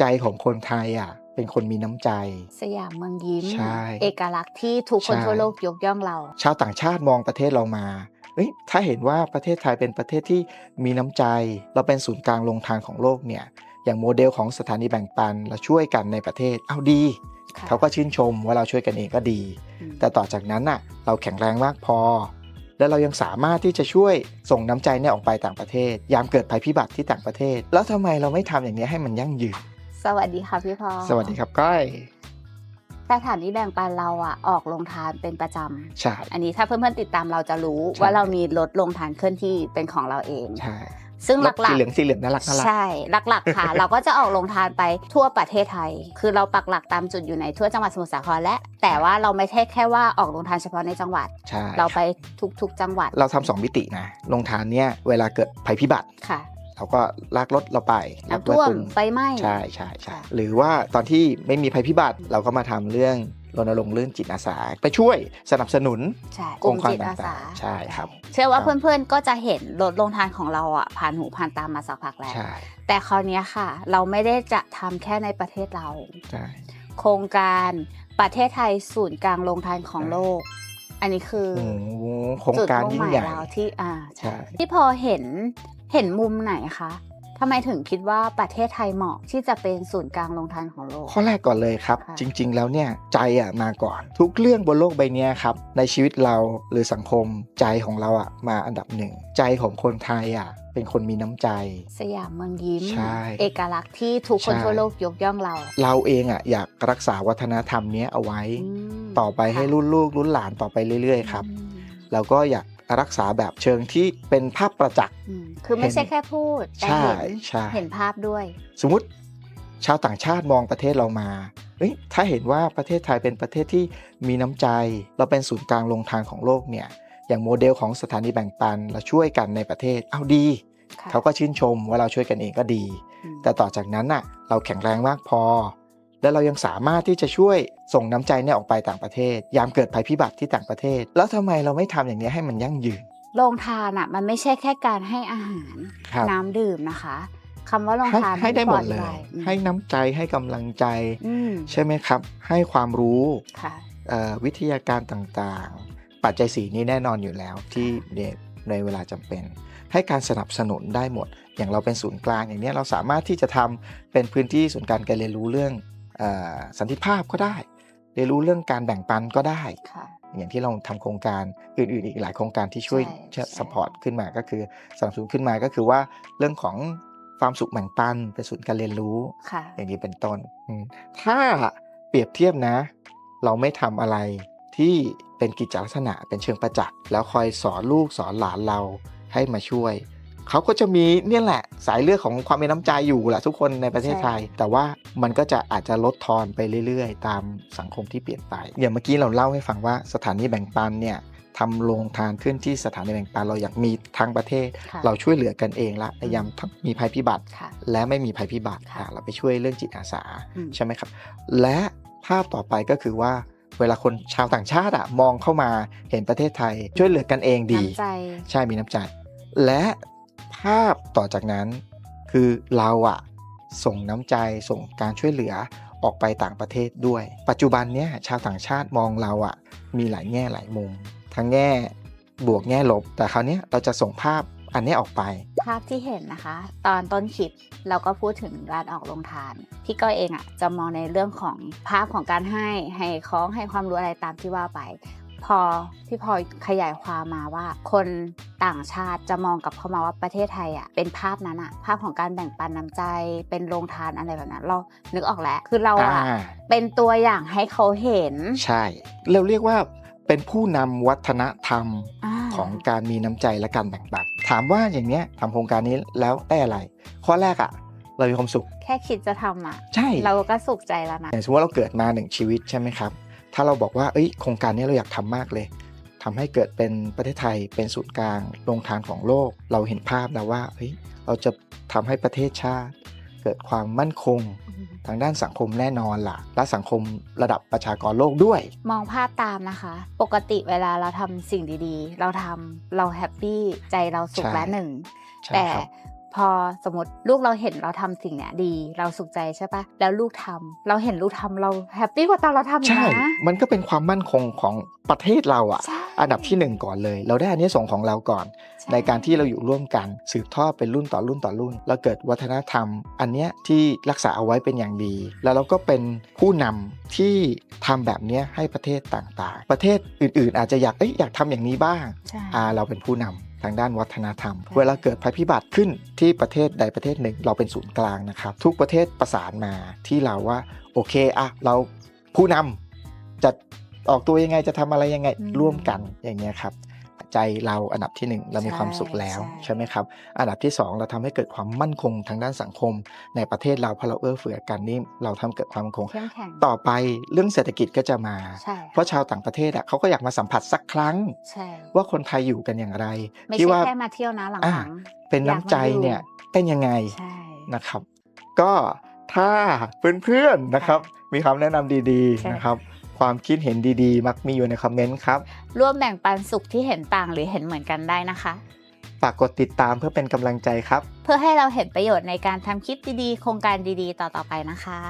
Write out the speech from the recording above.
ใจของคนไทยอะเป็นคนมีน้ำใจ สยามเมืองยิ้ม ใช่ เอกลักษณ์ที่ทุกคนใช่ทั่วโลกยกย่องเรา ชาวต่างชาติมองประเทศเรามาเอ้ยถ้าเห็นว่าประเทศไทยเป็นประเทศที่มีน้ำใจ เราเป็นศูนย์กลางลงทานของโลกเนี่ย อย่างโมเดลของสถานีแบ่งปันเราช่วยกันในประเทศ เอาดีค่ะเขาก็ชื่นชมว่าเราช่วยกันเองก็ดีอืมแต่ต่อจากนั้นน่ะเราแข็งแรงมากพอ และเรายังสามารถที่จะช่วยส่งน้ำใจเนี่ยออกไปต่างประเทศ ยามเกิดภัยพิบัติที่ต่างประเทศ แล้วทำไมเราไม่ทำอย่างนี้ให้มันยั่งยืน สวัสดีค่ะพี่พอสวัสดีครับก้อยสถานีแบ่งปันเราอะออกลงทานเป็นประจใช่ำอันนี้ถ้าเพื่อนๆติดตามเราจะรู้ใช่ว่าเรามีรถลงทานเคลื่อนที่เป็นของเราเองใช่ซึ่งหรลัถกสีเหลืองสีเหลืองน่ารักน่าๆรักใช่หลักๆค่ะ เราก็จะออกลงทานไปทั่วประเทศไทย คือเราปักหลักตามจุดอยู่ในทั่วจังหวัดสมุทรสาครและ แต่ว่าเราไม่ใช่แค่ว่าออกลงทานเฉพาะในจังหวัดใช่เราไปทุกๆ จังหวัด เราทำสองมิตินะลงทานเนี่ยเวลาเกิดภัยพิบัติค่ะ เราก็ลากรถเราไปลากน้ำท่วมรถตุ้ไฟไหม้ใช่ใช่ใช่ค่ะหรือว่าตอนที่ไม่มีภัยพิบัติเราก็มาทำเรื่องรณรงค์เรื่องจิตอาสา ไปช่วยสนับสนุนใช่องค์กรจิตอาสาต่างๆใช่ครับ เชื่อว่าครับเพื่อนๆก็จะเห็นรถลงทานของเราอะผ่านหูผ่านตามมาสักพักแล้วใช่แต่คราวเนี้ยค่ะ เราไม่ได้จะทำแค่ในประเทศเราใช่โครงการประเทศไทยศูนย์กลางลงทานของใช่โลก อันนี้คือโอ้อโหโครงการยิ่งใหญ่จุดมุ่มายเราที่อ่าใช่ที่พอเห็นเห็นมุมไหนคะทำไมถึงคิดว่าประเทศไทยเหมาะที่จะเป็นศูนย์กลางลงทานของโลก ข้อแรกก่อนเลยครับค่ะจริง ๆ แล้วเนี่ยใจอะมาก่อน ทุกเรื่องบนโลกใบเนี้ยครับในชีวิตเราหรือสังคมใจของเราอะมาอันดับหนึ่งใจของคนไทยอะเป็นคนมีน้ำใจ สยามเมืองยิ้มใช่เอกลักษณ์ที่ทุกคนใช่ทั่วโลกยกย่องเรา เราเองอะอยากรักษาวัฒนธรรมเนี้ยเอาไว้ม ต่อไปให้ค่ะรุ่นลูกรุ่นหลานต่อไปเรื่อยๆครับอืมแล้วก็อยากรักษาแบบเชิงที่เป็นภาพประจักษ์อืมคือไม่ใช่แค่พูดแต่ใช่เห็นใช่เห็นภาพด้วย สมมติชาวต่างชาติมองประเทศเรามาเอ้ยถ้าเห็นว่าประเทศไทยเป็นประเทศที่มีน้ำใจ เราเป็นศูนย์กลางลงทานของโลกเนี่ย อย่างโมเดลของสถานีแบ่งปันเราช่วยกันในประเทศ เอาดีค่ะเขาก็ชื่นชมว่าเราช่วยกันเองก็ดีอืมแต่ต่อจากนั้นน่ะ เราแข็งแรงมากพอ และเรายังสามารถที่จะช่วยส่งน้ำใจเนี่ยออกไปต่างประเทศ ยามเกิดภัยพิบัติที่ต่างประเทศ แล้วทำไมเราไม่ทำอย่างนี้ให้มันยั่งยืนโรงทานอะมันไม่ใช่แค่การให้อาหารครับน้ำดื่มนะคะคำว่าโรงให้ทานให้ได้หมดปอเลยภัอืมให้น้ำใจให้กำลังใจอืมใช่ไหมครับ ให้ความรู้ค่ะเอ่อวิทยาการต่างๆ ปัจจัยสีนี้แน่นอนอยู่แล้วที่ในในเวลาจำเป็น ให้การสนับสนุนได้หมด อย่างเราเป็นศูนย์กลางอย่างเนี้ยเราสามารถที่จะทำเป็นพื้นที่ศูนย์การการเรียนรู้เรื่องเออ สันติภาพก็ได้ เรียนรู้เรื่องการแบ่งปันก็ได้ค่ะอย่างที่เราทำโครงการอื่น ๆ อีกหลายโครงการที่ช่วยใช่ใช่สปอร์ตขึ้นมาก็คือสนับสนุนขึ้นมาก็คือว่าเรื่องของความสุขแบ่งปันเป็นศูนย์การเรียนรู้ค่ะอย่างนี้เป็นต้นอืมถ้าเปรียบเทียบนะ เราไม่ทำอะไรที่เป็นกิจลักษณะเป็นเชิงประจักษ์แล้วคอยสอนลูกสอนหลานเราให้มาช่วย เขาก็จะมีเนี่ยแหละสายเลือดของความมีน้ำใจอยู่แหละทุกคนในประเทศไทย แต่ว่ามันก็จะอาจจะลดทอนไปเรื่อยๆ ตามสังคมที่เปลี่ยนไป อย่างเมื่อกี้เราเล่าให้ฟังว่าสถานีแบ่งปันเนี่ยทำโรงทานขึ้นที่สถานีแบ่งปันเราอยากมีทั้งประเทศค่ะเราช่วยเหลือกันเองละในยามมีภัยพิบัติค่ะและไม่มีภัยพิบัติค่ะอะเราไปช่วยเรื่องจิตอาสาอืมใช่ไหมครับ และภาพต่อไปก็คือว่าเวลาคนชาวต่างชาติอะมองเข้ามาเห็นประเทศไทย ช่วยเหลือกันเองดีน้ำใจใช่มีน้ำใจ และ ภาพต่อจากนั้น คือเราอะส่งน้ำใจส่งการช่วยเหลือออกไปต่างประเทศด้วย ปัจจุบันเนี้ยชาวต่างชาติมองเราอะมีหลายแง่หลายมุม ทั้งแง่บวกแง่ลบ แต่คราวนี้เราจะส่งภาพอันนี้ออกไป ภาพที่เห็นนะคะ ตอนต้นคลิปเราก็พูดถึงการออกลงทาน พี่ก้อยเองอะจะมองในเรื่องของภาพของการให้ให้ของให้ความรู้อะไรตามที่ว่าไป พอพี่พลอยขยายความมาว่า คนต่างชาติจะมองกลับเข้ามาว่าประเทศไทยอะเป็นภาพนั้นอะ ภาพของการแบ่งปันน้ำใจเป็นโรงทานอะไรแบบนั้น เรานึกออกแล้วคือเราอะอ่า เป็นตัวอย่างให้เขาเห็นใช่ เราเรียกว่าเป็นผู้นำวัฒนธรรมาของการมีน้ำใจและการแบ่งปันถามว่าอย่างเนี้ยทำโครงการนี้แล้วได้อะไร ข้อแรกอะเรามีความสุข แค่คิดจะทำอะ ใช่เราก็สุขใจแล้วนะ อย่างสมมติว่าเราเกิดมาหนึ่งชีวิตใช่ไหมครับ ถ้าเราบอกว่าเอ้ยโครงการนี้เราอยากทำมากเลยทำให้เกิดเป็นประเทศไทยเป็นศูนย์กลางลงทานของโลก เราเห็นภาพแล้วว่าเฮ้ยเราจะทำให้ประเทศชาติ เกิดความมั่นคงทางด้านสังคมแน่นอนล่ะ และสังคมระดับประชากรโลกด้วย มองภาพตามนะคะ ปกติเวลาเราทำสิ่งดีๆ เราทำเราแฮปปี้ใจเราสุขใช่และหนึ่งใช่แต่ครับ พอสมมติลูกเราเห็นเราทำสิ่งเนี้ยดี เราสุขใจใช่ปะแล้วลูกทำเราเห็นลูกทำเราแฮปปี้กว่าตอนเราทำอีกใช่นะ มันก็เป็นความมั่นคงของประเทศเราอะใช่ อันดับที่หนึ่งก่อนเลย เราได้อันนี้ส่งส์ของเราก่อนช่ในการที่เราอยู่ร่วมกัน สืบทอดเป็นรุ่นต่อรุ่นต่อรุ่น แล้วเกิดวัฒนธรรม อันเนี้ยที่รักษาเอาไว้เป็นอย่างดี แล้วเราก็เป็นผู้นำที่ทำแบบเนี้ยให้ประเทศต่างๆ ประเทศอื่นๆ อาจจะอยากเอ้ยอยากทำอย่างนี้บ้างใช่อ่าเราเป็นผู้นำทางด้านวัฒนธรรมใช่เวลาเกิดภัยพิบัติขึ้นที่ประเทศใดประเทศหนึ่ง เราเป็นศูนย์กลางนะครับ ทุกประเทศประสานมาที่เราว่าโอเคอะเราผู้นำจะ ออกตัวยังไงจะทำอะไรยังไงร่วมกันอย่างเงี้ยครับใจเราอันดับที่หนึ่งเรามีความสุขแล้วใช่ไหมครับ อันดับที่สองเราทำให้เกิดความมั่นคงทางด้านสังคม ในประเทศเราเพราะเราเอื้อเฟื้อกันนี่เราทำเกิดความมั่นคงเข้มแข็งต่อไปเรื่องเศรษฐกิจก็จะมาใช่เพราะชาวต่างประเทศอะเขาก็อยากมาสัมผัสสักครั้งใช่ว่าคนไทยอยู่กันอย่างไรไม่ที่ใช่ว่าแค่มาเที่ยวนะหลัอ่างเป็นน้ำใจเนี่ยเป็นยังไงๆใช่นะครับ ก็ถ้าเพื่อนๆนะครับ มีคำแนะนำดีใช่ๆนะครับ ความคิดเห็นดีๆ มักมีอยู่ในคอมเมนต์ครับ ร่วมแบ่งปันสุขที่เห็นต่างหรือเห็นเหมือนกันได้นะคะ ฝากกดติดตามเพื่อเป็นกำลังใจครับ เพื่อให้เราเห็นประโยชน์ในการทำคลิปดีๆ โครงการดีๆ ต่อๆไปนะคะ